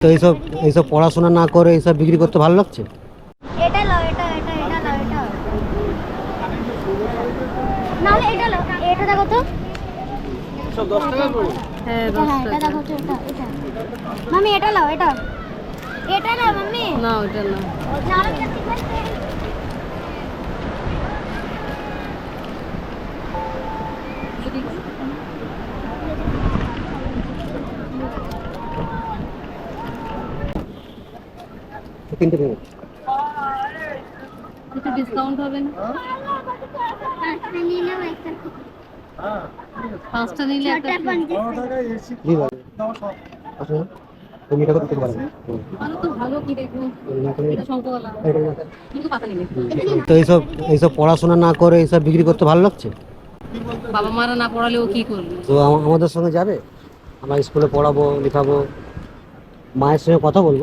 তো এইসব এইসব পড়াশোনা না করে এইসব বিক্রি করতে ভালো লাগছে? এটা লাও এটা এটা এটা লাও এটা। নাহলে এটা লাও এটা দেখো তো। হ্যাঁ এটা এটা দেখো তো এটা এটা। মাম্মি এটা লাও এটা। এটা লাও মাম্মি না ওটা না নাহলে তিনটে মিনিট একটু ডিসকাউন্ট হবে না? নাও একটা পাঁচটা নিলে একটা জি ভাই। আসুন তুমি এটা করতে পারবে? তো ভালো কি দেখব? কিন্তু পাতা নিলে। তো এইসব এইসব পড়াশোনা না করে এইসব বিক্রি করতে ভালো লাগছে? বাবা মারা না পড়ালে ও কি করবে? তো আমাদের সঙ্গে যাবে? আমরা স্কুলে পড়াবো লেখাবো। মায়ের সঙ্গে কথা বলব।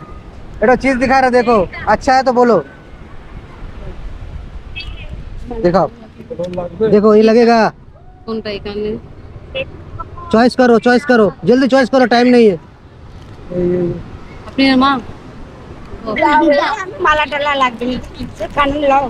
बेटा चीज़ दिखा रहा देखो। अच्छा है तो बोलो। देखो। देखो ये लगेगा। चॉइस करो चॉइस करो। जल्दी चॉइस करो टाइम नहीं है। अपनी माला लग गई लाओ